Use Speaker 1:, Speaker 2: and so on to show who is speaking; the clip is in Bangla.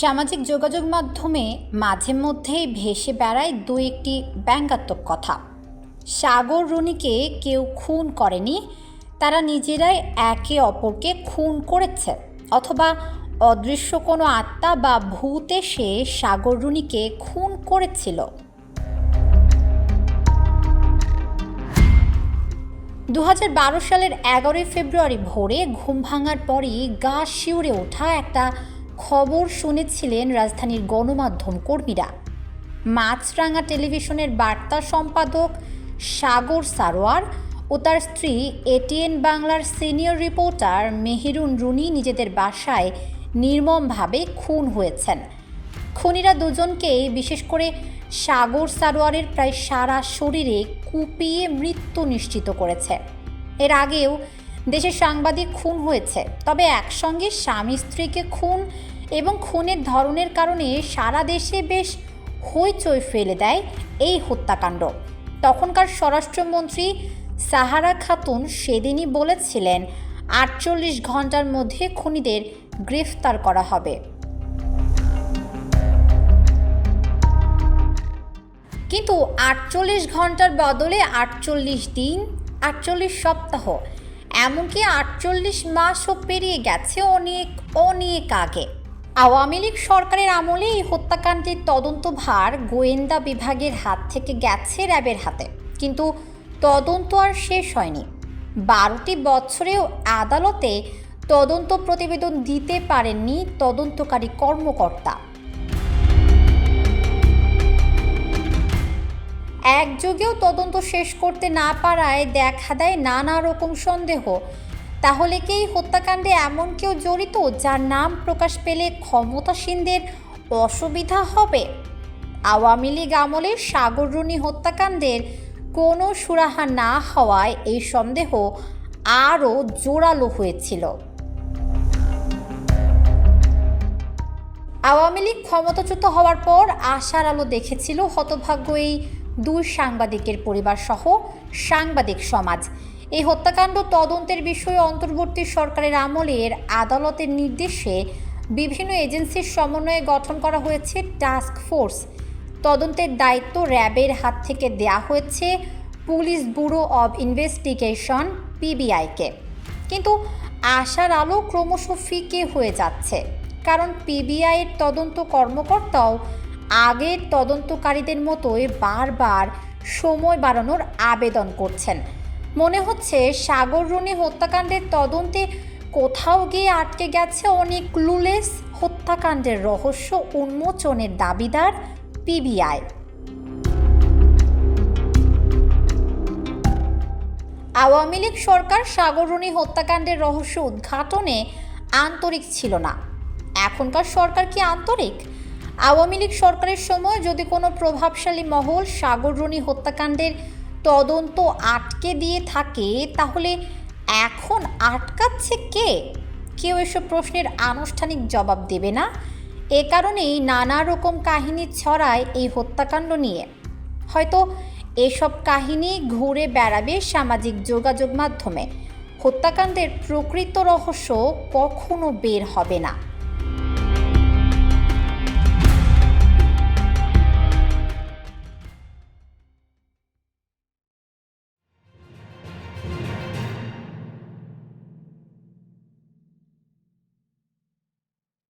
Speaker 1: সামাজিক যোগাযোগ মাধ্যমে মাঝে মধ্যেই ভেসে বেড়ায় দু একটি ব্যঙ্গাত্মক কথা। সাগর রুনিকে কেউ খুন করেনি, তারা নিজেরাই একে অপরকে খুন করেছে। অথবা অদৃশ্য কোনো আত্মা বা ভূত এসে সাগর রুনিকে খুন করেছিল। দু হাজার বারো সালের এগারোই ফেব্রুয়ারি ভোরে ঘুম ভাঙার পরই গা শিউরে ওঠা একটা খবর শুনেছিলেন রাজধানীর গণমাধ্যম কর্মীরা। মাছরাঙা টেলিভিশনের বার্তা সম্পাদক সাগর সারোয়ার ও তার স্ত্রী এটিএন বাংলার সিনিয়র রিপোর্টার মেহেরুন রুনি নিজেদের বাসায় নির্মমভাবে খুন হয়েছেন। খুনিরা দুজনকেই, বিশেষ করে সাগর সারোয়ারের প্রায় সারা শরীরে কুপিয়ে মৃত্যু নিশ্চিত করেছে। এর আগেও দেশে সাংবাদিক খুন হয়েছে। তবে একসঙ্গে স্বামী স্ত্রীকে খুন এবং খুনের ধরনের কারণে সারা দেশে বেশ হইচই ফেলে দেয় এই হত্যাকাণ্ড। তখনকার স্বরাষ্ট্রমন্ত্রী সাহারা খাতুন সেদিনই বলেছিলেন, আটচল্লিশ ঘণ্টার মধ্যে খুনিদের গ্রেফতার করা হবে। কিন্তু আটচল্লিশ ঘণ্টার বদলে আটচল্লিশ দিন, আটচল্লিশ সপ্তাহ এমনকি আটচল্লিশ মাসও পেরিয়ে গেছে অনেক অনেক আগে। আওয়ামী লীগ সরকারের আমলে এই হত্যাকাণ্ডের তদন্তভার গোয়েন্দা বিভাগের হাত থেকে গেছে র্যাবের হাতে। কিন্তু তদন্ত আর শেষ হয়নি। বারোটি বছরেও আদালতে তদন্ত প্রতিবেদন দিতে পারেননি তদন্তকারী কর্মকর্তা। একযোগেও তদন্ত শেষ করতে না পারায় দেখা দেয় নানা রকম সন্দেহ। তাহলে কি এই হত্যাকাণ্ডে এমন কেউ জড়িত, যার নাম প্রকাশ পেলে ক্ষমতাসীনদের অসুবিধা হবে? আওয়ামী লীগ আমলে সাগররুনি হত্যাকাণ্ডের কোনো সুরাহা না হওয়ায় এই সন্দেহ আরও জোরালো হয়েছিল। আওয়ামী লীগ ক্ষমতাচ্যুত হওয়ার পর আশার আলো দেখেছিল হতভাগ্য এই দুই সাংবাদিকের পরিবার সহ সাংবাদিক সমাজ। এই হত্যাকাণ্ড তদন্তের বিষয়ে অন্তর্বর্তী সরকারের আমলের আদালতের নির্দেশে বিভিন্ন এজেন্সির সমন্বয়ে গঠন করা হয়েছে টাস্ক ফোর্স। তদন্তের দায়িত্ব র্যাবের হাত থেকে দেয়া হয়েছে পুলিশ ব্যুরো অব ইনভেস্টিগেশন, পিবিআইকে। কিন্তু আশার আলো ক্রমশ ফিকে হয়ে যাচ্ছে। কারণ পিবিআইয়ের তদন্ত কর্মকর্তাও আগের তদন্তকারীদের মতোই বারবার সময় বাড়ানোর আবেদন করছেন। মনে হচ্ছে সাগর রুনি হত্যাকাণ্ডের তদন্তে কোথাও গিয়ে আটকে গেছে অনেক ক্লুলেস হত্যাকাণ্ডের রহস্য উন্মোচনের দাবিদার পিবিআই। আওয়ামী লীগ সরকার সাগররুনি হত্যাকাণ্ডের রহস্য উদ্ঘাটনে আন্তরিক ছিল না। এখনকার সরকার কি আন্তরিক? আওয়ামী লীগ সরকারের সময় যদি কোনো প্রভাবশালী মহল সাগররুনি হত্যাকাণ্ডের তদন্ত আটকে দিয়ে থাকে, তাহলে এখন আটকাচ্ছে কে? কেউ এসব প্রশ্নের আনুষ্ঠানিক জবাব দেবে না। এ কারণেই নানা রকম কাহিনী ছড়ায় এই হত্যাকাণ্ড নিয়ে। হয়তো এসব কাহিনী ঘুরে বেড়াবে সামাজিক যোগাযোগ মাধ্যমে। হত্যাকাণ্ডের প্রকৃত রহস্য কখনো বের হবে না।